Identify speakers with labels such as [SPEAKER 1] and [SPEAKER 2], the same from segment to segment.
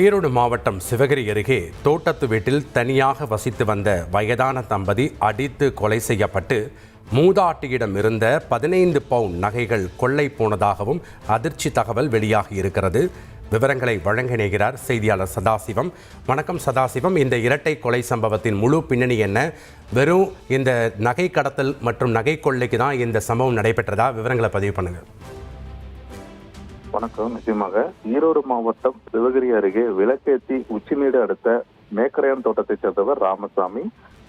[SPEAKER 1] ஈரோடு மாவட்டம் சிவகிரி அருகே தோட்டத்து வீட்டில் தனியாக வசித்து வந்த வயதான தம்பதி அடித்து கொலை செய்யப்பட்டு மூதாட்டியிடம் இருந்த பதினைந்து பவுன் நகைகள் கொள்ளை போனதாகவும் அதிர்ச்சி தகவல் வெளியாகி இருக்கிறது. விவரங்களை வழங்கினைகிறார் செய்தியாளர் சதாசிவம். வணக்கம் சதாசிவம். இந்த இரட்டை கொலை சம்பவத்தின் முழு பின்னணி என்ன? வெறும் இந்த நகை கடத்தல் மற்றும் நகை கொள்ளைக்கு தான் இந்த சம்பவம் நடைபெற்றதா? விவரங்களை பதிவு பண்ணுங்கள்
[SPEAKER 2] வணக்கம். நிச்சயமாக ஈரோடு மாவட்டம் சிவகிரி அருகே விளக்கேத்தி உச்சிநீடு அடுத்த மேக்கரையான் தோட்டத்தைச் சேர்ந்தவர் ராமசாமி.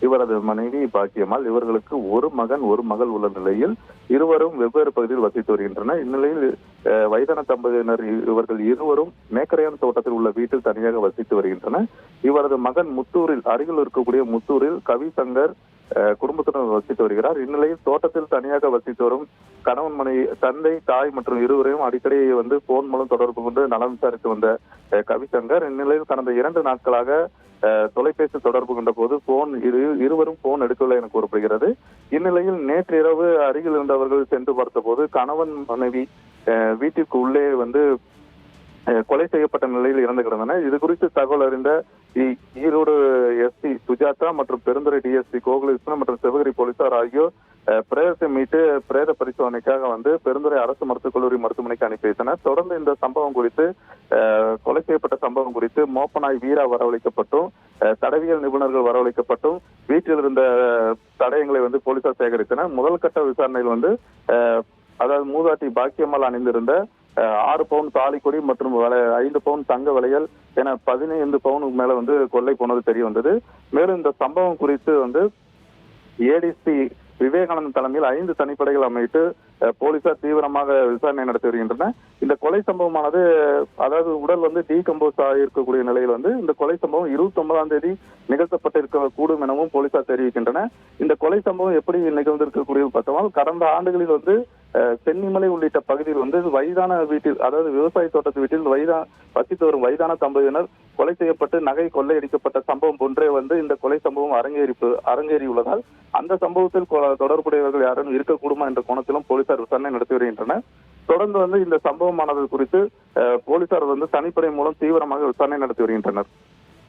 [SPEAKER 2] இவரது மனைவி பாக்கியம்மாள். இவர்களுக்கு ஒரு மகன் ஒரு மகள் உள்ள நிலையில் இருவரும் வெவ்வேறு பகுதியில் வசித்து வருகின்றனர். இந்நிலையில் வயதான தம்பதியினர் இவர்கள் இருவரும் மேக்கரையான் தோட்டத்தில் உள்ள வீட்டில் தனியாக வசித்து வருகின்றனர். இவரது மகன் முத்தூரில் அருகில் இருக்கக்கூடிய முத்தூரில் கவிசங்கர் குடும்பத்துடன் வசித்து வருகிறார். இந்நிலையில் தோட்டத்தில் தனியாக வசித்து வரும் கணவன் மனைவி தந்தை தாய் மற்றும் இருவரையும் அடிக்கடி வந்து போன் மூலம் தொடர்பு கொண்டு நலம் விசாரித்து வந்த கவிசங்கர் இந்நிலையில் கடந்த இரண்டு நாட்களாக தொலைபேசி தொடர்பு கொண்ட போது போன் இரு இருவரும் போன் எடுக்கவில்லை என கூறப்படுகிறது. இந்நிலையில் நேற்று இரவு அருகில் இருந்தவர்கள் சென்று பார்த்தபோது கணவன் மனைவி வீட்டிற்கு உள்ளே வந்து கொலை செய்யப்பட்ட நிலையில் இறந்து கிடந்தன இது குறித்து தகவல் அறிந்த ஈ- ஈரோடு எஸ்பி சுஜாதா மற்றும் பெருந்துறை டிஎஸ்பி கோகுலகிருஷ்ணன் மற்றும் சிவகிரி போலீசார் ஆகியோர் பிரேதத்தை மீட்டு பிரேத பரிசோதனைக்காக வந்து பெருந்துறை அரசு மருத்துவக் கல்லூரி மருத்துவமனைக்கு அனுப்பி வைத்தனர். தொடர்ந்து இந்த சம்பவம் குறித்து கொலை செய்யப்பட்ட சம்பவம் குறித்து மோப்பனாய் வீரா வரவழைக்கப்பட்டும் தடவியல் நிபுணர்கள் வரவழைக்கப்பட்டும் வீட்டில் இருந்த தடயங்களை வந்து போலீசார் சேகரித்தனர். முதல் கட்ட விசாரணையில் வந்து அதாவது மூதாட்டி பாக்கியம்மாள் அணிந்திருந்த ஆறு பவுன் தாலிக்கொடி மற்றும் ஐந்து பவுன் தங்க வளையல் என பதினைந்து பவுனுக்கு மேல வந்து கொள்ளை போனது தெரிய வந்தது. மேலும் இந்த சம்பவம் குறித்து வந்து ஏடிசி விவேகானந்த் தலைமையில் ஐந்து தனிப்படைகள் அமைத்து போலீசார் தீவிரமாக விசாரணை நடத்தி வருகின்றனர் இந்த கொலை சம்பவமானது அதாவது உடல் வந்து டீகம்போஸ் ஆகியிருக்கக்கூடிய நிலையில் வந்து இந்த கொலை சம்பவம் இருபத்தி ஒன்பதாம் தேதி நிகழ்த்தப்பட்டிருக்க கூடும் எனவும் போலீசார் தெரிவிக்கின்றனர். இந்த கொலை சம்பவம் எப்படி நிகழ்ந்திருக்கக்கூடிய பார்த்தோம்னால் கடந்த ஆண்டுகளில் வந்து சென்னிமலை உள்ளிட்ட பகுதியில் வந்து வயதான வீட்டில் அதாவது விவசாய தோட்டத்து வீட்டில் வயதா வசித்து வரும் வயதான தம்பதியினர் கொலை செய்யப்பட்டு நகை கொள்ளையடிக்கப்பட்ட சம்பவம் போன்றே வந்து இந்த கொலை சம்பவம் அரங்கேறிப்பு அரங்கேறியுள்ளதால் அந்த சம்பவத்தில் கொ- தொடர்புடையவர்கள் யாரும் இருக்கக்கூடுமா என்ற கோணத்திலும் போலீசார் விசாரணை நடத்தி வருகின்றனர். தொடர்ந்து வந்து இந்த சம்பவமானது குறித்து போலீசார் வந்து தனிப்படை மூலம் தீவிரமாக விசாரணை நடத்தி வருகின்றனர்.